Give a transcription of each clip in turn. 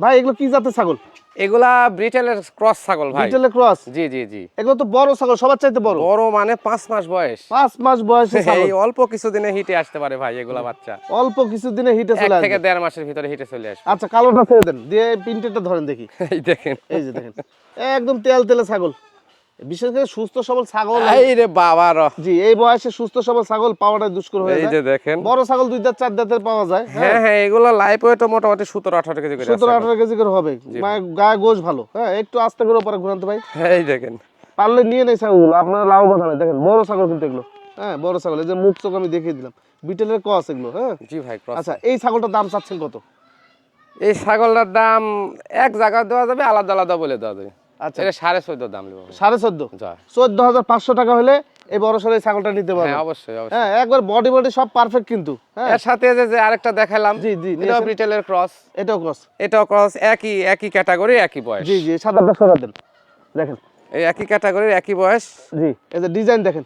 ভাই এগুলো কি জাতের ছাগল? এগুলা ব্রিটেলের ক্রস ছাগল ভাই। ব্রিটেলের ক্রস? জি জি জি। এগুলো তো বড় ছাগল সবার চাইতে বড়। বড় মানে পাঁচ মাস বয়স। পাঁচ মাস বয়সে ছাগল। এই অল্প কিছুদিনে হিটে আসতে পারে ভাই এগুলা বাচ্চা। অল্প কিছুদিনে হিটে এক চলে থেকে দেড় মাসের ভিতরে হিটে চলে আসে আচ্ছা কালোটা ছেড়ে দেন। দিয়ে প্রিন্টেডটা ধরেন দেখি। এই দেখেন। এই যে দেখেন। একদম তেল তেলে ছাগল। বিশেষ করে সুস্থ সবল ছাগল এই রে জি এই বয়সে সুস্থ সবল ছাগল পাওয়াটা দুষ্কর হয়ে এই যে দেখেন। বড় ছাগল দুই দাঁত চার দাঁতের পাওয়া যায় হ্যাঁ? হ্যাঁ এগুলা লাইফ ওয়েটও মোটামুটি সতেরো আঠারো কেজি করে সতেরো আছে। আঠারো কেজি করে হবে। মানে গায়ে গোশ ভালো হ্যাঁ? একটু আস্তে করে উপরে ঘুরাতে ভাই। এখন। এই দেখেন। পারলে নিয়ে নেই ছাগলগুলো আপনারা লাভবান হবে দেখেন বড় ছাগল কিন্তু এগুলো। হ্যাঁ বড় ছাগল এই যে মুখ চোখ আমি দেখিয়ে দিলাম। বিটেলের কস এগুলো হ্যাঁ? জি ভাই আচ্ছা এই ছাগলটার দাম চাচ্ছেন কত? এই ছাগলটার দাম এক জায়গায় দেওয়া যাবে আলাদা আলাদা বলে দেওয়া যাবে। আচ্ছা। এটা সাড়ে চোদ্দ দাম নেব। সাড়ে চোদ্দ? চোদ্দ হাজার পাঁচশো টাকা হলে এই বড় ছাগলটা নিতে হ্যাঁ অবশ্যই হ্যাঁ একবার বডি বডি সব পারফেক্ট কিন্তু হ্যাঁ। এর সাথে যে যে আরেকটা দেখালাম জি, জি, এটাও ব্রিটেলের ক্রস এটাও ক্রস একই একই ক্যাটাগরি একই বয়স। জি জি সাদাটা সরা দেন। দেখেন। এই একই ক্যাটাগরির একই বয়স। জি এই যে ডিজাইন দেখেন।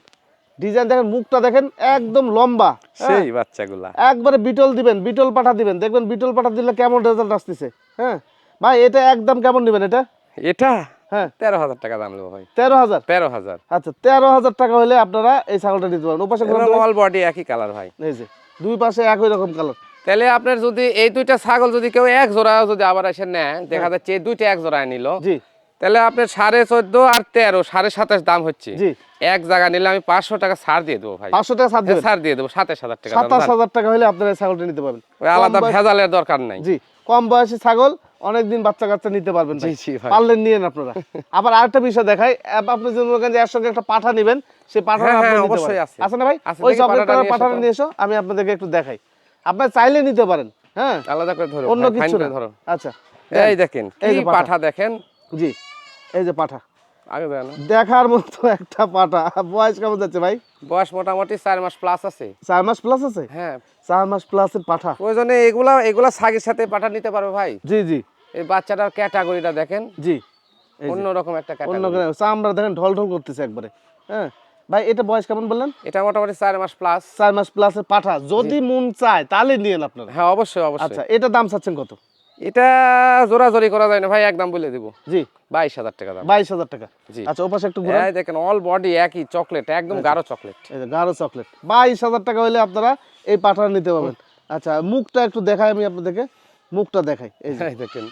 ডিজাইন দেখেন মুখটা দেখেন একদম লম্বা হ্যাঁ, সেই বাচ্চাগুলা। একবারে বিটল দিবেন বিটল পাঠা দিবেন। দেখবেন বিটল পাঠা দিলে কেমন রেজাল্ট আসতেছে হ্যাঁ। ভাই এটা একদম কেমন নেবেন এটা? এটা? হ্যাঁ। তেরো হাজার টাকা দাম নেব ভাই। তেরো হাজার? তেরো হাজার। আচ্ছা তেরো হাজার টাকা হলে আপনারা এই ছাগলটা নিতে পারেন ওপাশে ঘুরান তো ভাই। অল বডি একই কালার ভাই। এই যে দুই পাশে একই রকম কালার তাহলে আপনার যদি এই দুইটা ছাগল যদি কেউ এক জোড়া যদি আবার এসে নেয় দেখা যাচ্ছে এই দুইটা এক জোড়ায় নিল। জি। তাহলে আপনার সাড়ে চোদ্দ আর তেরো সাড়ে সাতাশ দাম হচ্ছে। এক জায়গা নিলে আমি পাঁচশো টাকা ছাড় দিয়ে দেবো ভাই। পাঁচশো টাকা ছাড় দিয়ে দেবো সাতাশ হাজার টাকা সাতাশ হাজার টাকা হলে আপনারা ছাগলটা নিতে পারবেন। আলাদা ভেজালের দরকার নাই। জি কম বয়সী ছাগল অনেকদিন বাচ্চা কাচ্চা নিতে পারবেন ভাই। জি, জি, ভাই। পারলে নিয়েন আপনারা। আবার আরেকটা বিষয় দেখাই। আপনি মনে করেন যে এর সঙ্গে একটা পাঠা নেবেন সেই পাঠাটা হ্যাঁ, আপনি হ্যাঁ, অবশ্যই আছে। আছে না ভাই? ওই চকলেট কালার নিয়ে এসো পাঠাটা নিয়ে এসো আমি আপনাদেরকে একটু দেখাই। আপনার চাইলে নিতে পারেন হ্যাঁ? আলাদা করে ধরো অন্য কিছু না। ধরো। আচ্ছা। এই দেখেন এই যে পাঠা। পাঠা দেখেন? জি এই যে পাঠা। আগে না দেখার মতো একটা পাঠা। বয়স কেমন যাচ্ছে ভাই? বয়স মোটামুটি চার মাস প্লাস আছে। চার মাস প্লাস আছে? হ্যাঁ। চার মাস প্লাসের পাঠা। ওই জন্য এগুলা এগুলা সাগের সাথে পাঠা নিতে পারবে ভাই। জি জি। এই বাচ্চাটার ক্যাটাগরিটা দেখেন। জি অন্যরকম একটা অন্য চামড়া দেখেন ঢল ঢল করতেছে একবারে হ্যাঁ? ভাই এটা বয়স কেমন বললেন? এটা মোটামুটি চার মাস প্লাস চার মাস প্লাসের পাঠা। যদি মন চায় তাহলে আপনারা। হ্যাঁ অবশ্যই অবশ্যই। আচ্ছা এটা দাম চাচ্ছেন কত? এটা জোরাজোরি করা যায় না ভাই একদম বলে দিব। জি। বাইশ হাজার টাকা দাম। বাইশ হাজার টাকা। জি। আচ্ছা ওপাশে একটু এই দেখেন অল বডি একই চকলেট একদম গাঢ় চকলেট গাঢ় চকলেট বাইশ হাজার টাকা হলে আপনারা এই পাঠাটা নিতে পারবেন। আচ্ছা মুখটা একটু দেখাই আমি আপনাদেরকে। মুখটা দেখাই এই যে। দেখেন।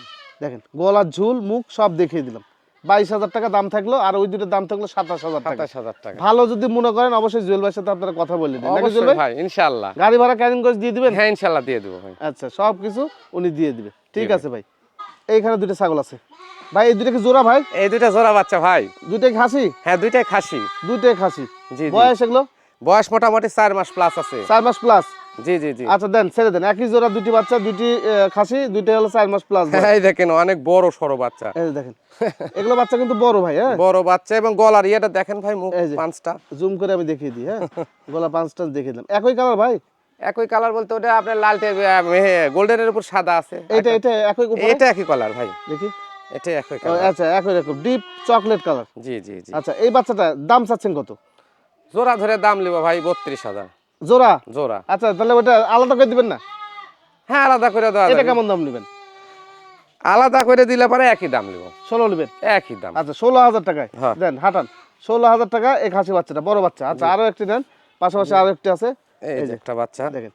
দেখেন গলার ঝুল মুখ সব দেখিয়ে দিলাম। বাইশ হাজার টাকা দাম থাকল আর ওই দুটোর দাম থাকল সাতাশ হাজার টাকা। সাতাশ হাজার টাকা। ভালো যদি মনে করেন অবশ্যই জুয়েল ভাইয়ের সাথে আপনারা কথা বলে দিন ভাই? ভাই গাড়ি ভাড়া ক্যারিং করে দিয়ে দিবেন? হ্যাঁ ইনশাআল্লাহ দিয়ে দেবো ভাই। আচ্ছা সব কিছু উনি দিয়ে দিবে ঠিক আছে ভাই। এইখানে দুটো ছাগল আছে। ভাই এই দুটো কি জোড়া ভাই? এই দুইটা জোড়া বাচ্চা ভাই। দুইটাই খাসি? হ্যাঁ দুইটাই খাসি। দুইটাই খাসি। জি বয়স এগুলো? বয়স মোটামুটি চার মাস প্লাস আছে। চার মাস প্লাস জি জি জি। আচ্ছা দেন ছেড়ে দেন। একই জোড়া দুটি বাচ্চা দুটি খাসি দুইটাই হলো চার মাস প্লাস এই দেখেন অনেক বড় সড়ো বাচ্চা। এই দেখেন এগুলো বাচ্চা কিন্তু বড় ভাই হ্যাঁ? বড় বাচ্চা এবং গলার ইয়েটা দেখেন ভাই মুখ পাঁচটা। জুম করে আমি দেখিয়ে দিই হ্যাঁ? গলা পাঁচটা দেখিয়ে দিলাম। একই কালার ভাই? একই কালার বলতে ওটা আপনার লালটে গোল্ডেনের উপর সাদা আছে। এইটা এটা একই এটা একই কালার ভাই। দেখি। এটা একই কালার আচ্ছা একই রকম। ডিপ চকলেট কালার জি জি জি। আচ্ছা এই বাচ্চাটা দাম চাচ্ছেন কত? জোড়া ধরে দাম নিব ভাই বত্রিশ হাজার। জোড়া? জোড়া। আচ্ছা তাহলে ওটা আলাদা করে দিবেন না? হ্যাঁ আলাদা করে দেওয়া এটা কেমন দাম নেবেন? আলাদা করে দিলে পরে একই দাম নিব। ষোলো নেবেন? একই দাম। আচ্ছা ষোলো হাজার টাকায়। হ্যাঁ। দেন হাঁটান। ষোলো হাজার টাকা এই খাসি বাচ্চাটা বড় বাচ্চা। আচ্ছা আরও একটি দেন। পাশাপাশি আরও একটি আছে। এই যে একটা বাচ্চা। দেখেন।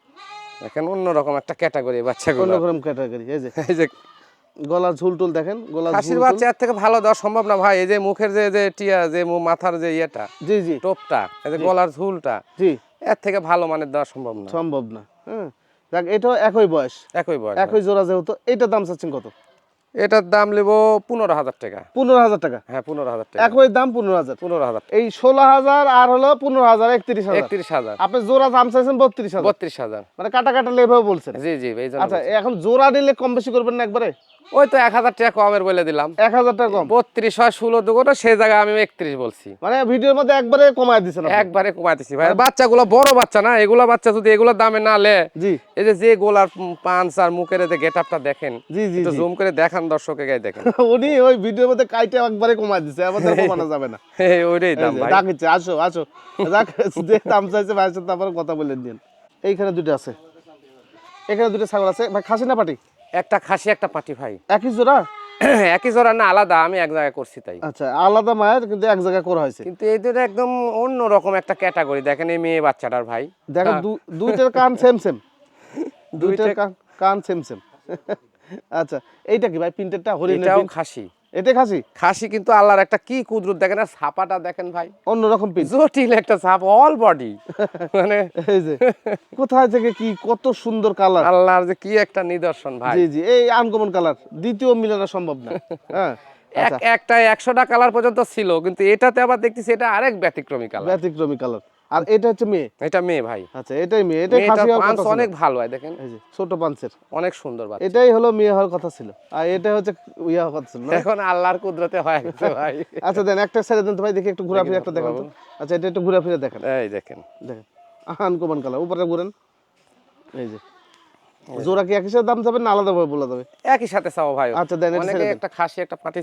দেখেন অন্যরকম একটা ক্যাটাগরি বাচ্চাগুলো। অন্য রকম ক্যাটাগরি এই যে। এই যে টুল দেখেন গলার খাসির বাচ্চা এর থেকে ভালো দেওয়া সম্ভব না ভাই। এই যে মুখের যে যে টিয়া যে মাথার যে ইয়েটা জি জি। টোপটা এই যে গলার ঝুলটা। জি। এর থেকে ভালো মানের দেওয়া সম্ভব না। সম্ভব না হ্যাঁ। এটাও একই বয়স। একই বয়স একই জোড়া যেহেতু এইটার দাম চাচ্ছেন কত? এটার দাম নেব পনেরো হাজার টাকা। পনেরো হাজার টাকা? হ্যাঁ পনেরো হাজার টাকা। একই দাম পনেরো হাজার। পনেরো হাজার এই ষোলো হাজার আর হলো পনেরো হাজার একত্রিশ হাজার। একত্রিশ হাজার। আপনি জোড়া দাম চাইছেন বত্রিশ হাজার। বত্রিশ হাজার। মানে কাটা কাটা লেভাবে বলছেন। জি জি আচ্ছা এখন জোড়া নিলে কম বেশি করবেন না একবারে। ওই তো এক হাজার টাকা কমের বলে দিলাম। এক হাজার টাকা কম? বত্রিশ হয় ষোলো দুটো সেই জায়গায় আমি একত্রিশ বলছি। মানে ভিডিওর মধ্যে একবারে কমায় আপনি। একবারে কমাইতেছি ভাই। বাচ্চাগুলো বড় বাচ্চা না এগুলা বাচ্চা যদি এগুলোর দামে না লে জি। এই যে যে গোলার পাঞ্চ আর মুখের যে গেট আপটা দেখেন জি জি জুম করে দেখান দর্শকে গায়ে দেখেন। উনি ওই ভিডিওর মধ্যে কাইটে একবারে কমায় দিচ্ছে আমাদের কমানো যাবে না। ওইটাই দাম ভাই। ডাকিচ্ছে আসো আসো। যাক যে দাম চাইছে ভাইয়ের সাথে আবার কথা বলে দিন এইখানে দুটো আছে। এখানে দুটো ছাগল আছে। ভাই খাসি না পাটি? একটা খাসি একটা পাটি ভাই। একই জোড়া? একই জোড়া না আলাদা আমি এক জায়গায় করছি তাই। আচ্ছা আলাদা মায়ের কিন্তু এক জায়গায় করা হয়েছে। কিন্তু এই দুটো একদম অন্য রকম একটা ক্যাটাগরি। দেখেন এই মেয়ে বাচ্চাটার ভাই। দেখেন দু- দুইটার কান সেম সেম দুইটার কান কান সেম সেম আচ্ছা এইটা কি ভাই প্রিন্টেডটা? হরিণের এটাও খাসি। এটা খাসি? খাসি কিন্তু আল্লাহর একটা কি কুদরত দেখেন আর ছাপাটা দেখেন ভাই। অন্যরকম জটিল একটা ছাপ অল বডি মানে এই যে কোথায় থেকে কি কত সুন্দর কালার। আল্লাহর যে কি একটা নিদর্শন ভাই। জি জি এই আনকমন কালার দ্বিতীয় মিলানো সম্ভব না। হ্যাঁ এক একটা একশোটা কালার পর্যন্ত ছিল কিন্তু এটাতে আবার দেখতেছি এটা আরেক ব্যতিক্রমী কালার। ব্যতিক্রমী কালার। আর এটা হচ্ছে মেয়ে। এটা মেয়ে ভাই। আচ্ছা এটাই মেয়ে। এটাই খাসি পাঁচ অনেক ভালো হয় দেখেন। এই যে ছোট পাঞ্চের অনেক সুন্দর বাচ্চা। এটাই হলো মেয়ে হওয়ার কথা ছিল। আর এটা হচ্ছে ইয়া হওয়ার কথা ছিল এখন আল্লাহর কুদরতে হয়ে ভাই। আচ্ছা দেন একটা ছেড়ে দেন তো ভাই দেখি একটু ঘোরাফিরে একটা দেখান তো। আচ্ছা এটা একটু ঘোরাফিরে দেখেন। এই দেখেন। দেখেন আনকমন কালার উপরে ঘুরেন। এই যে জোড়া কি একই সাথে দাম যাবে না আলাদা ভাবে বলা যাবে? একই সাথে চাও ভাই। আচ্ছা, দেন, এটা। একটা খাসি একটা পাটি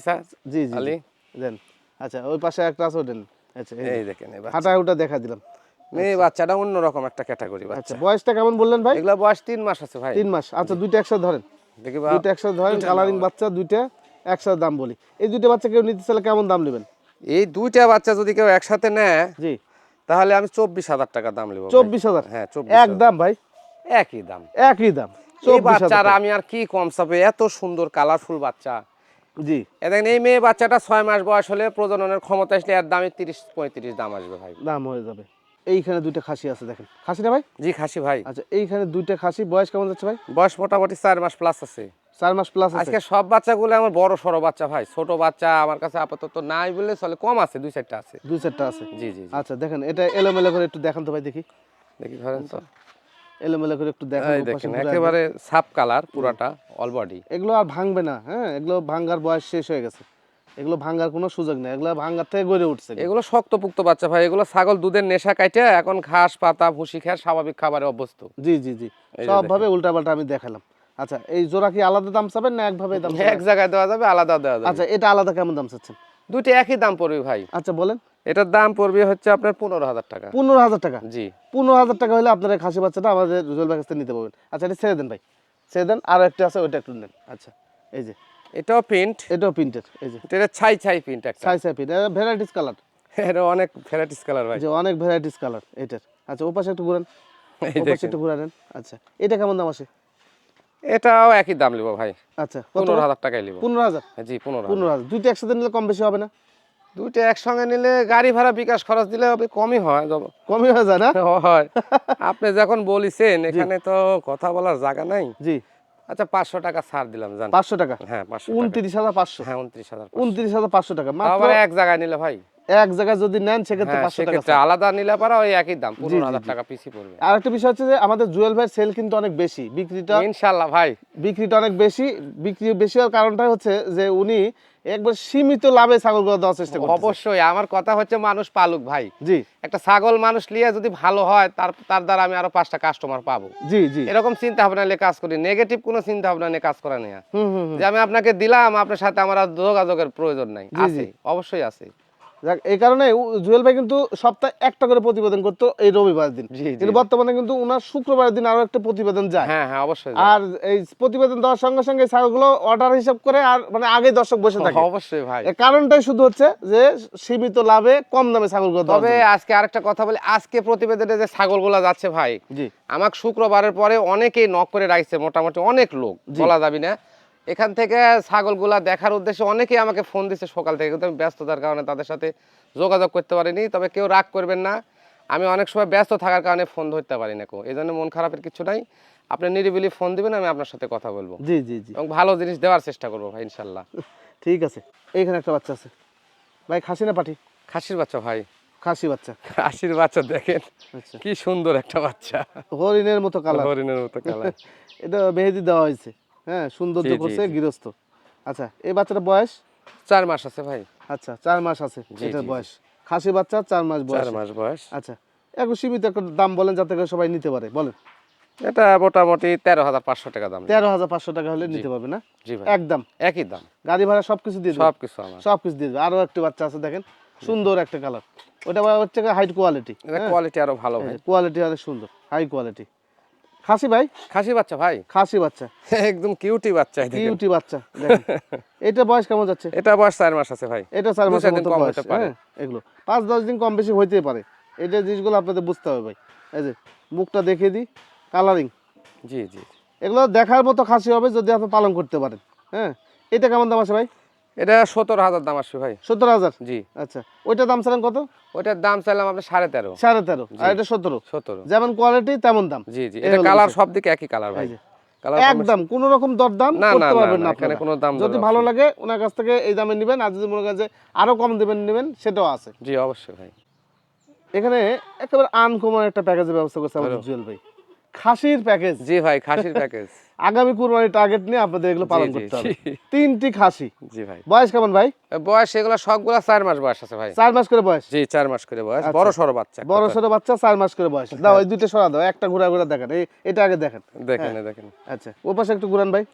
জি জি দেন আচ্ছা ওই পাশে একটা আছে ওটা। আচ্ছা এই দেখেন হাঁটা ওটা দেখা দিলাম। মেয়ে বাচ্চাটা অন্যরকম একটা ক্যাটাগরি আচ্ছা বাচ্চা বয়সটা কেমন বললেন ভাই? এগুলা বয়স তিন মাস আছে ভাই। তিন মাস। আচ্ছা দুইটা একসাথে ধরেন। দেখি দুইটা একসাথে ধরেন কালারিং বাচ্চা দুইটা একসাথে দাম বলি। এই দুইটা বাচ্চা কেউ নিতে চাইলে কেমন দাম নেবেন? এই দুইটা বাচ্চা যদি কেউ একসাথে নেয় জি। তাহলে আমি চব্বিশ হাজার টাকা দাম নেব চব্বিশ হাজার? হ্যাঁ এক দাম ভাই? একই দাম। একই দাম। বাচ্চার আমি আর কি কম চাপে এত সুন্দর কালারফুল বাচ্চা। জি। দেখেন এই মেয়ে বাচ্চাটা ছয় মাস বয়স হলে প্রজননের ক্ষমতা আসলে এর দামে তিরিশ পঁয়ত্রিশ দাম আসবে ভাই। দাম হয়ে যাবে। এইখানে দুইটা খাসি আছে দেখেন। খাসি না ভাই? জি খাসি ভাই। আচ্ছা এইখানে দুইটা খাসি। বয়স কেমন যাচ্ছে ভাই? বয়স মোটামুটি চার মাস প্লাস আছে। চার মাস প্লাস আজকে সব বাচ্চাগুলো আমার বড় সড়ো বাচ্চা ভাই। ছোট বাচ্চা আমার কাছে আপাতত নাই বলে চলে। কম আছে দুই চারটা আছে। দুই চারটা আছে। জি জি। আচ্ছা দেখেন এটা এলোমেলো করে একটু দেখান তো ভাই দেখি। দেখি ধরেন তো। এলোমেলো করে একটু দেখেন দেখেন একেবারে সাপ কালার পুরাটা অল বডি এগুলো আর ভাঙবে না হ্যাঁ? এগুলো বয়স শেষ হয়ে গেছে। এগুলো কোনো সুযোগ নেই। এগুলো থেকে গড়ে উঠছে। এগুলো শক্তপুক্ত বাচ্চা ভাই এগুলো ছাগল দুধের নেশা কাটে এখন ঘাস পাতা ভুসি খেয়ে স্বাভাবিক খাবারে অভ্যস্ত। জি জি জি। এই যে সব ভাবে উল্টা পাল্টা আমি দেখালাম। আচ্ছা এই জোড়া কি আলাদা দাম চাবেন না একভাবে দাম এক জায়গায় দেওয়া যাবে আলাদা দেওয়া যাবে। আচ্ছা এটা আলাদা কেমন দাম চাচ্ছেন? দুইটা একই দাম পড়বে ভাই। আচ্ছা বলেন। এটার দাম পড়বে হচ্ছে আপনার পনেরো হাজার টাকা। পনেরো হাজার টাকা? জি। পনেরো হাজার টাকা হলে আপনার খাসি বাচ্চাটা আমাদের রুজল কাছ থেকে নিতে পারবেন। আচ্ছা এটা ছেড়ে দেন ভাই। ছেড়ে দেন আর একটা আছে ওইটা একটু নেন। আচ্ছা এই যে। এটাও প্রিন্ট এটাও প্রিন্টের এই যে। এটা ছাই ছাই প্রিন্ট একটা। ছাই ছাই প্রিন্ট এটা ভ্যারাইটিস কালার এটা অনেক ভ্যারাইটিস কালার ভাই। যে অনেক ভ্যারাইটিস কালার এটার। আচ্ছা ও পাশে একটু ঘুরান। ও পাশে একটু ঘুরা নেন আচ্ছা এটা কেমন দাম আছে এটাও একই দাম নেব ভাই। আচ্ছা পনেরো হাজার টাকায় নেব পনেরো হাজার? জি পনেরো। পনেরো হাজার। দুইটা একসাথে নিলে কম বেশি হবে না? দুইটা একসঙ্গে নিলে গাড়ি ভাড়া বিকাশ খরচ দিলে হবে কমই হয়। কমই হয়ে যায় না? হয়। আপনি যখন বলিছেন এখানে তো কথা বলার জায়গা নাই। জি। আচ্ছা পাঁচশো টাকা ছাড় দিলাম জান। পাঁচশো টাকা? হ্যাঁ পাঁচশো উনত্রিশ হাজার পাঁচশো? হ্যাঁ উনত্রিশ হাজার উনত্রিশ হাজার পাঁচশো টাকা। মাত্র এক জায়গায় নিলে ভাই। এক জায়গায় যদি নেন সেক্ষেত্রে হ্যাঁ পাঁচশো টাকা আলাদা নিলে পারা ওই একই দাম পনেরো হাজার টাকা পিসি পড়বে। আর একটা বিষয় হচ্ছে যে আমাদের জুয়েল ভাইয়ের সেল কিন্তু অনেক বেশি বিক্রিটা ইনশাল্লাহ ভাই। বিক্রিটা অনেক বেশি বিক্রি বেশি হওয়ার কারণটা হচ্ছে যে উনি একবার সীমিত লাভে ছাগলগুলো দেওয়ার চেষ্টা করছেন অবশ্যই আমার কথা হচ্ছে মানুষ পালুক ভাই। জি। একটা ছাগল মানুষ নিয়ে যদি ভালো হয় তার তার দ্বারা আমি আরও পাঁচটা কাস্টমার পাবো। জি জি। এরকম চিন্তা ভাবনা নিয়ে কাজ করি নেগেটিভ কোনো চিন্তা ভাবনা নিয়ে কাজ করা নেই। যে আমি আপনাকে দিলাম আপনার সাথে আমার যোগাযোগের প্রয়োজন নাই আছে অবশ্যই আছে। যাক এই কারণে জুয়েল ভাই কিন্তু সপ্তাহে একটা করে প্রতিবেদন করতো এই রবিবার দিন। কিন্তু বর্তমানে কিন্তু উনার শুক্রবার দিন আরও একটা প্রতিবেদন যায়। হ্যাঁ হ্যাঁ অবশ্যই আর এই প্রতিবেদন দেওয়ার সঙ্গে সঙ্গে ছাগলগুলো অর্ডার হিসাব করে আর মানে আগে দর্শক বসে থাকে। অবশ্যই ভাই। কারণটাই শুধু হচ্ছে যে সীমিত লাভে কম দামে ছাগলগুলো তবে আজকে আরেকটা কথা বলি আজকে প্রতিবেদনে যে ছাগলগুলা যাচ্ছে ভাই জি। আমাকে শুক্রবারের পরে অনেকেই নক করে রাখছে মোটামুটি অনেক লোক বলা যাবি না। এখান থেকে ছাগলগুলা দেখার উদ্দেশ্যে অনেকেই আমাকে ফোন দিচ্ছে সকাল থেকে কিন্তু আমি ব্যস্ততার কারণে তাদের সাথে যোগাযোগ করতে পারিনি। তবে কেউ রাগ করবেন না আমি অনেক সময় ব্যস্ত থাকার কারণে ফোন ধরতে পারি না কেউ। এই জন্য মন খারাপের কিছু নাই। আপনি নিরিবিলি ফোন দিবেন আমি আপনার সাথে কথা বলব। জি জি জি। এবং ভালো জিনিস দেওয়ার চেষ্টা করব ভাই ইনশাল্লাহ। ঠিক আছে। এইখানে একটা বাচ্চা আছে। ভাই খাসি না পাঠি খাসির বাচ্চা ভাই। খাসি বাচ্চা। খাসির বাচ্চা দেখেন আচ্ছা। কি সুন্দর একটা বাচ্চা। হরিণের মতো কালার। হরিণের মতো কালার। এটা মেহেদি দেওয়া হয়েছে। হ্যাঁ সৌন্দর্য করছে গৃহস্থ। আচ্ছা এই বাচ্চাটার বয়স? চার মাস আছে ভাই। আচ্ছা চার মাস আছে এটার। বয়স। খাসি বাচ্চা চার মাস বয়স। চার মাস বয়স। আচ্ছা এখন সীমিত একটা দাম বলেন যাতে করে সবাই নিতে পারে বলেন। এটা মোটামুটি তেরো হাজার পাঁচশো টাকা দাম। তেরো হাজার পাঁচশো টাকা হলে নিতে পারবে না? জি ভাই। একদম। একই দাম। গাড়ি ভাড়া সবকিছু দিয়ে দেবে? সব কিছু আমার। সবকিছু দিয়ে দেবে। আরও একটা বাচ্চা আছে দেখেন। সুন্দর একটা কালার। ওটা হচ্ছে হাইট কোয়ালিটি কোয়ালিটি আরও ভালো কোয়ালিটি অনেক সুন্দর। হাই কোয়ালিটি খাসি ভাই? খাসি বাচ্চা ভাই? খাসি বাচ্চা। একদম কিউটি বাচ্চা কিউটি বাচ্চা দেখেন। এটা বয়স কেমন যাচ্ছে? এটা বয়স চার মাস আছে ভাই। এটা চার মাসের মতো কম বয়স হতে পারে। হ্যাঁ এগুলো। পাঁচ দশ দিন কম বেশি হইতেই পারে। এটা জিনিসগুলো আপনাদের বুঝতে হবে ভাই। এই যে মুখটা দেখিয়ে দিই। কালারিং জি জি। এগুলো দেখার মতো খাসি হবে যদি আপনি পালন করতে পারেন। হ্যাঁ এটা কেমন দাম আছে ভাই? এটা সতেরো হাজার দাম আসবে ভাই। সত্তর হাজার? জি। আচ্ছা ওইটার দাম ছিলেন কত? ওইটার দাম চাইলাম আপনার সাড়ে তেরো। সাড়ে তেরো আর এটা সতেরো। সতেরো। যেমন কোয়ালিটি তেমন দাম। জি জি। এটা কালার সব দিকে একই কালার ভাই। কালার একদম কোন রকম দরদাম করতে পারবেন না, না এখানে কোনো দাম যদি ভালো লাগে ওনার কাছ থেকে এই দামে নেবেন আর যদি মনে করেন যে আরও কম দেবেন নেবেন সেটাও আছে। জি অবশ্যই ভাই। এখানে একেবারে আনকমন একটা প্যাকেজের ব্যবস্থা করছে আমাদের জুয়েল ভাই। খাসির প্যাকেজ জি ভাই খাসির প্যাকেজ আগামী কুরবানির টার্গেট নিয়ে আপনাদের এগুলো পালন করতে হবে। তিনটি খাসি। জি ভাই। বয়স কেমন ভাই? বয়স এগুলো সবগুলা চার মাস বয়স আছে ভাই। চার মাস করে বয়স? জি চার মাস করে বয়স। আচ্ছা। বড় সরো বাচ্চা বড় সরো বাচ্চা চার মাস করে বয়স। দাও ওই দুইটা সরা দাও একটা ঘুরা ঘুরা দেখেন এটা আগে দেখেন। দেখেন দেখেন। আচ্ছা। ও পাশে একটু ঘুরান ভাই।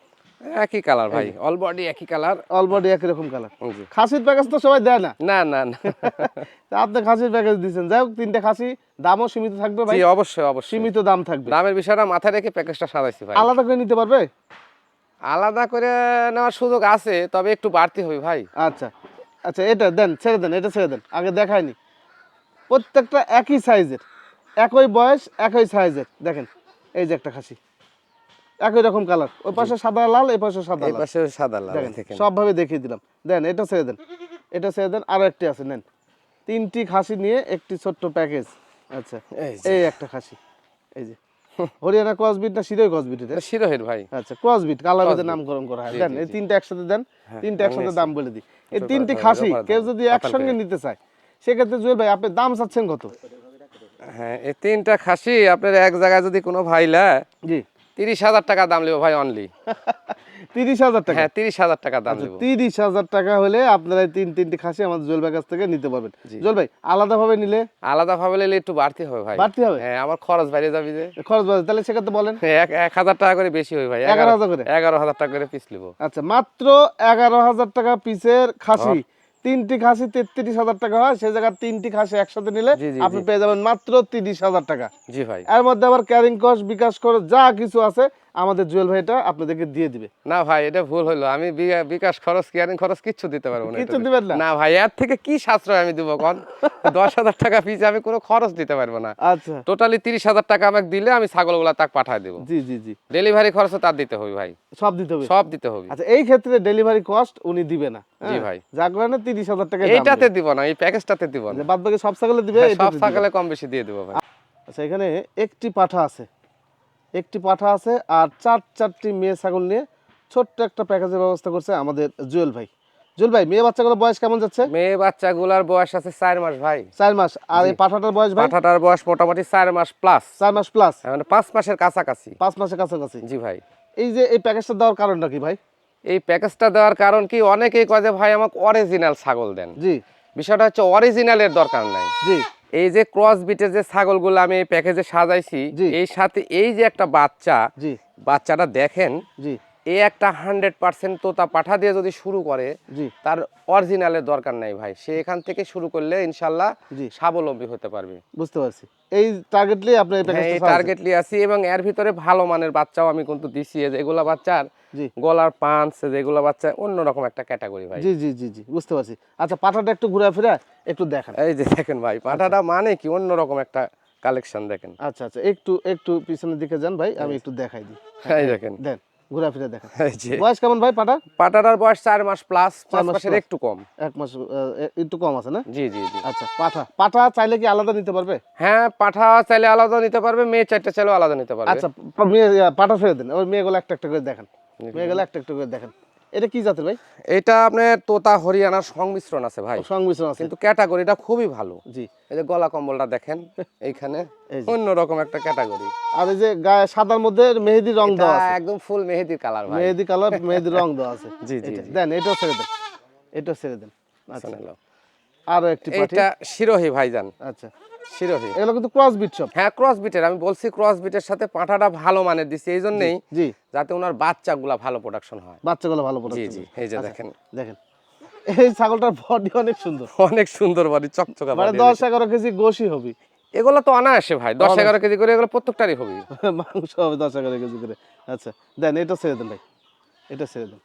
একই কালার ভাই অল বডি একই কালার অল বডি একই রকম কালার খাসির প্যাকেজ তো সবাই দেয় না। না না না। আপনি খাসির প্যাকেজ দিচ্ছেন যাই হোক তিনটে খাসি দামও সীমিত থাকবে ভাই। অবশ্যই অবশ্যই। সীমিত দাম থাকবে। দামের বিষয়টা মাথায় রেখে প্যাকেজটা সাজাইছি ভাই। আলাদা করে নিতে পারবে? আলাদা করে নেওয়ার সুযোগ আছে তবে একটু বাড়তি হবে ভাই। আচ্ছা আচ্ছা এটা দেন ছেড়ে দেন এটা ছেড়ে দেন। আগে দেখায়নি। প্রত্যেকটা একই সাইজের একই বয়স একই সাইজের দেখেন এই যে একটা খাসি। একই রকম কালার। ওই পাশে সাদা লাল এই পাশে সাদা এই পাশে সাদা লাল সবভাবে দেখিয়ে দিলাম। দেন এটা ছেড়ে দেন। এটা ছেড়ে দেন আরও একটি আছে নেন। তিনটি খাসি নিয়ে একটি ছোট্ট প্যাকেজ। আচ্ছা এই যে। এই একটা খাসি। এই যে। হরিয়ানা ক্রসবিট না শিরোই ক্রসবিট এটা? শিরোহের ভাই। আচ্ছা ক্রসবিট কালার Crossbreed। নামকরণ করা হয়। দেন এই। তিনটা একসাথে দেন হ্যাঁ, তিনটা একসাথে দাম বলে দিই। এই তিনটি খাসি কেউ যদি একসঙ্গে নিতে চায় সেক্ষেত্রে জুয়েল ভাই আপনি দাম চাচ্ছেন কত? হ্যাঁ এই তিনটা খাসি আপনার এক জায়গায় যদি কোনো ভাইলা জি। তিরিশ হাজার টাকা দাম নেব ভাই অনলি তিরিশ হাজার টাকা? হ্যাঁ তিরিশ হাজার টাকা দাম আচ্ছা নেব তিরিশ হাজার টাকা হলে আপনারা তিন তিনটি খাসি আমাদের জুয়েল কাছ থেকে নিতে পারবেন। জি। জুয়েল ভাই আলাদা ভাবে নিলে? আলাদা ভাবে নিলে একটু বাড়তি হবে ভাই। বাড়তি হবে? হ্যাঁ আমার খরচ বাইরে যাবে যে। খরচ বাড়বে তাহলে সেক্ষেত্রে বলেন। এক এক হাজার টাকা করে বেশি হবে ভাই। এগারো হাজার করে? এগারো হাজার টাকা করে পিস নিবো আচ্ছা মাত্র এগারো হাজার টাকা পিসের খাসি। তিনটি খাসি তেত্রিশ হাজার টাকা হয় সেই জায়গায় তিনটি খাসি একসাথে নিলে আপনি পেয়ে যাবেন মাত্র তিরিশ হাজার টাকা। জি ভাই। এর মধ্যে আবার ক্যারিং কস্ট বিকাশ খরচ যা কিছু আছে আমাদের জুয়েল ভাইটা আপনাদেরকে দিয়ে দিবে। না ভাই এটা ভুল হলো আমি বিকাশ খরচ কেয়ারিং খরচ কিচ্ছু দিতে পারব না কিচ্ছু দিবেন না? না ভাই এর থেকে কি সাশ্রয় আমি দিব কন? দশ হাজার টাকা পিস আমি কোনো খরচ দিতে পারব না। আচ্ছা। টোটালি তিরিশ হাজার টাকা আমাকে দিলে আমি ছাগলগুলা তাক পাঠায় দেবো। জি জি জি। ডেলিভারি খরচ তার দিতে হবে ভাই। সব দিতে হবে? সব দিতে হবে। আচ্ছা এই ক্ষেত্রে ডেলিভারি কস্ট উনি দিবে না জি হ্যাঁ? ভাই। যার কারণে তিরিশ হাজার টাকা এইটাতে দিব না এই প্যাকেজটাতে দিব না। বাদ বাকি সব ছাগলে দিবে হ্যাঁ, সব ছাগলে কম বেশি দিয়ে দেবো ভাই। আচ্ছা এখানে একটি পাঠা আছে। একটি পাঠা আছে আর চার চারটি মেয়ে ছাগল নিয়ে ছোট্ট একটা প্যাকেজের ব্যবস্থা করছে আমাদের জুয়েল ভাই। জুয়েল ভাই মেয়ে বাচ্চাগুলো বয়স কেমন যাচ্ছে? মেয়ে বাচ্চাগুলার বয়স আছে চার মাস ভাই। চার মাস। আর এই পাঠাটার বয়স ভাই? পাঠাটার বয়স মোটামুটি চার মাস প্লাস চার মাস প্লাস মানে পাঁচ মাসের কাছাকাছি। পাঁচ মাসের কাছাকাছি। জি ভাই। এই যে এই প্যাকেজটা দেওয়ার কারণটা কি ভাই? এই প্যাকেজটা দেওয়ার কারণ কি অনেকেই কয় যে ভাই আমাকে অরিজিনাল ছাগল দেন। জি। বিষয়টা হচ্ছে অরিজিনালের দরকার নাই। জি। এই যে ক্রস বিটের যে ছাগলগুলো আমি প্যাকেজে সাজাইছি। এই সাথে এই যে একটা বাচ্চা জি বাচ্চাটা দেখেন জি এই একটা হান্ড্রেড পার্সেন্ট তোতা পাঠা দিয়ে যদি শুরু করে তার অরিজিনালের দরকার নাই ভাই। সে এখান থেকে শুরু করলে ইনশাল্লাহ স্বাবলম্বী হতে পারবে। বুঝতে পারছি। এই টার্গেটলি আপনি এই হ্যাঁ, টার্গেটলি আছি এবং এর ভিতরে ভালো মানের বাচ্চাও আমি কিন্তু দিছি। এই যে এগুলা বাচ্চার গলার পাঁচ যেগুলো বাচ্চা অন্যরকম একটা ক্যাটাগরি ভাই। জি জি জি জি বুঝতে পারছি। আচ্ছা পাঠাটা একটু ঘুরে ফিরে একটু দেখান। এই যে দেখেন ভাই পাঠাটা মানে কি? অন্যরকম একটা কালেকশন দেখেন। আচ্ছা আচ্ছা একটু একটু পিছনের দিকে যান ভাই আমি একটু দেখাই দিই। এই দেখেন। দেন। ঘুরে ফিরে দেখান এই যে বয়স কেমন ভাই পাঠা পাটাটার বয়স চার মাস প্লাস পাঁচ মাসের একটু কম। এক মাস একটু কম আছে না? জি জি জি। আচ্ছা পাঠা। পাঠা চাইলে কি আলাদা নিতে পারবে? হ্যাঁ পাঠা চাইলে আলাদা নিতে পারবে মেয়ে চারটা চাইলেও আলাদা নিতে পারবে। আচ্ছা মেয়ে পাঠা ছেড়ে দেন। ওই মেয়েগুলো একটা একটা করে দেখেন। মেয়েগুলো একটা একটা করে দেখেন। এটা কি জাতের ভাই? এটা আপনার তোতা হরিয়ানার সংমিশ্রণ আছে ভাই। সংমিশ্রণ আছে। কিন্তু ক্যাটাগরিটা খুবই ভালো। জি। এই যে গলা কম্বলটা দেখেন এইখানে এই যে। অন্যরকম একটা ক্যাটাগরি। আর এই যে গায়ে সাদার মধ্যে মেহেদি রং দেওয়া আছে। একদম ফুল মেহেদির কালার ভাই। মেহেদি কালার মেহেদি রং দেওয়া আছে। জি, জি, এটা। দেন এটাও ছেড়ে দেন। এটাও ছেড়ে দেন। আচ্ছা। আরও একটি পাঠি এইটা শিরোহী ভাইজান। আচ্ছা। শিরোহী এগুলো কিন্তু ক্রস বিট সব। হ্যাঁ ক্রস বিটের আমি বলছি ক্রস বিটের সাথে পাঁঠাটা ভালো মানের দিছি এই জন্যই জি যাতে ওনার বাচ্চাগুলা ভালো প্রোডাকশন হয়। বাচ্চাগুলো ভালো জি জি। এই যে দেখেন। দেখেন। এই ছাগলটার বডি অনেক সুন্দর। অনেক সুন্দর বাড়ি চকচকা মানে body দশ হয়েছে। এগারো কেজি গোশি হবে। এগুলো তো অনায়াসে ভাই দশ। এগারো কেজি করে এগুলো প্রত্যেকটারই হবে। মাংস হবে দশ এগারো কেজি করে। আচ্ছা দেন এটা ছেড়ে দেন ভাই। এটা ছেড়ে দেন।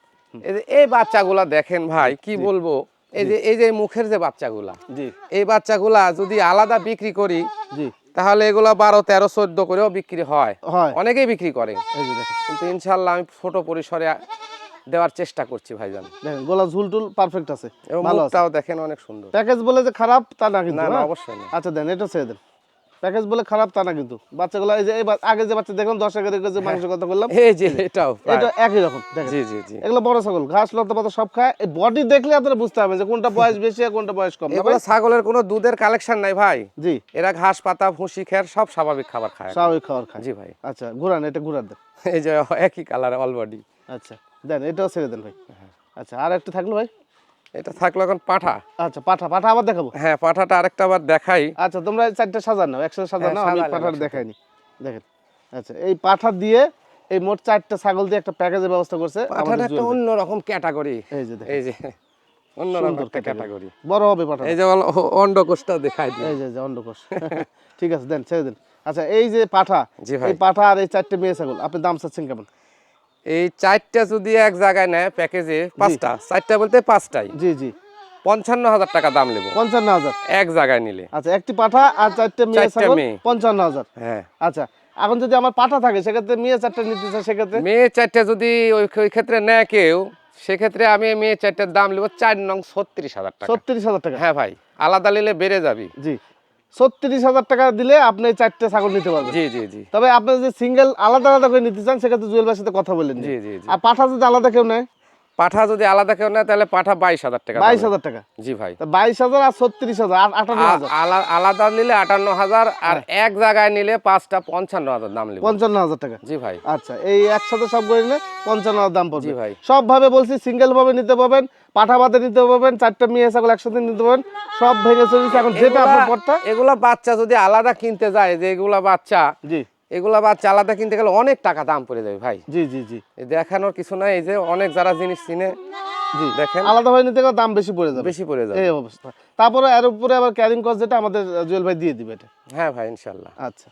এই বাচ্চাগুলা দেখেন ভাই কি বলব? এই যে এই যে মুখের যে বাচ্চাগুলা গুলা এই বাচ্চাগুলা যদি আলাদা বিক্রি করি তাহলে এগুলো বারো তেরো চোদ্দ করেও বিক্রি হয়। অনেকেই বিক্রি করে। কিন্তু ইনশাল্লাহ আমি ছোট পরিসরে দেওয়ার চেষ্টা করছি ভাইজান। দেখেন গোলা ঝুল টুল পারফেক্ট আছে। এবং ভালো তাও মুখটাও দেখেন অনেক সুন্দর। প্যাকেজ বলে যে খারাপ তা না কিন্তু না? অবশ্যই না। আচ্ছা দেন এটা ছেড়ে দেন। প্যাকেজ বলে খারাপ তা না কিন্তু। বাচ্চাগুলো এই যে আগে যে বাচ্চা দেখলাম দশ এগারো কেজি মাংস কথা বললাম এই যে এটাও এটা একই রকম দেখেন। জি জি জি। এগুলো বড় ছাগল ঘাস লতা পাতা সব খায়। এই বডি দেখলে আপনারা বুঝতে পারবেন যে কোনটা বয়স বেশি আর কোনটা বয়স কম এগুলো ছাগলের কোনো দুধের কালেকশন নাই ভাই। জি। এরা ঘাস পাতা ভুসি খের সব স্বাভাবিক খাবার খায়। স্বাভাবিক খাবার খায়। জি ভাই। আচ্ছা ঘুরান এটা ঘুরান দেন। এই যে একই কালার অলবডি আচ্ছা দেন এটাও ছেড়ে দেন ভাই। আচ্ছা আর একটা থাকল ভাই? এটা থাকল এখন পাঠা। আচ্ছা পাঠা পাঠা আবার দেখাবো? হ্যাঁ পাঠাটা আরেকটা আবার দেখাই। আচ্ছা তোমরা এই চারটা সাজান নাও একসাথে সাজান হ্যাঁ, নাও আমি পাঠাটা দেখাইনি। দেখেন আচ্ছা এই পাঠা দিয়ে এই মোট চারটা ছাগল দিয়ে একটা প্যাকেজের ব্যবস্থা করছে পাঠাটা একটা। অন্যরকম ক্যাটাগরি। এই যে দেখেন। এই যে অন্যরকম সুন্দর একটা ক্যাটাগরি। বড় হবে পাঠা এই যে অন্ডকোষটা দেখাই দিই। এই যে অন্ডকোষ। ঠিক আছে দেন ছেড়ে দেন। আচ্ছা এই যে পাঠা। এই পাঠা আর এই চারটে মেয়ে ছাগল আপনি দাম চাচ্ছেন কেমন? এই চারটা যদি এক জায়গায় নেয় প্যাকেজে পাঁচটা চারটা বলতে পাঁচটাই। জি জি। পঞ্চান্ন হাজার টাকা দাম নেব। পঞ্চান্ন হাজার এক জায়গায় নিলে। আচ্ছা একটি পাঠা আর চারটে মেয়ে। পঞ্চান্ন হাজার হ্যাঁ। আচ্ছা এখন যদি আমার পাঠা থাকে সেক্ষেত্রে মেয়ে চারটে নিতে চাই সেক্ষেত্রে? মেয়ে চারটে যদি ওই ওই ক্ষেত্রে নেয় কেউ সেক্ষেত্রে আমি মেয়ে চারটের দাম নেব চার নং ছত্রিশ হাজার টাকা। ছত্রিশ হাজার টাকা। হ্যাঁ ভাই আলাদা নিলে বেড়ে যাবি। জি। ছত্রিশ হাজার টাকা দিলে আপনি চারটে ছাগল নিতে পারবেন। জি জি জি। তবে আপনি যদি সিঙ্গেল আলাদা আলাদা করে নিতে চান সেক্ষেত্রে জুয়েল ভাইয়ের সাথে কথা বলেন জি জি আর পাঠা যদি আলাদা কেউ নেয়? পাঠা যদি আলাদা কেউ নেয় তাহলে পাঠা বাইশ হাজার টাকা বাইশ হাজার টাকা। জি ভাই। বাইশ হাজার আর ছত্রিশ হাজার আর আটান্ন হাজার। আলাদা নিলে আটান্ন হাজার আর এক জায়গায় নিলে পাঁচটা পঞ্চান্ন হাজার দাম নেব। পঞ্চান্ন হাজার টাকা। জি ভাই। আচ্ছা এই একসাথে সব করে নিলে পঞ্চান্ন হাজার দাম পড়বে। জি ভাই। সব ভাবে বলছি সিঙ্গেল ভাবে নিতে পারবেন। পাঠা ভাতে নিতে পারবেন চারটা মেয়ে ছাগল একসাথে নিতে পারবেন সব ভেঙে চলেছে এখন যেটা আপনার পড়তা এগুলা বাচ্চা যদি আলাদা কিনতে যায় যে এগুলা বাচ্চা জি। এগুলা বাচ্চা আলাদা কিনতে গেলে অনেক টাকা দাম পড়ে যাবে ভাই। জি জি জি। দেখানোর কিছু নাই এই যে অনেক যারা জিনিস চিনে জি। দেখেন। আলাদা ভাবে নিতে গেলে দাম বেশি পড়ে যাবে। বেশি পড়ে যাবে। এই অবস্থা। তারপরে এর উপরে আবার ক্যারিং কস্ট যেটা আমাদের জুয়েল ভাই দিয়ে দিবে এটা। হ্যাঁ ভাই ইনশাল্লাহ। আচ্ছা।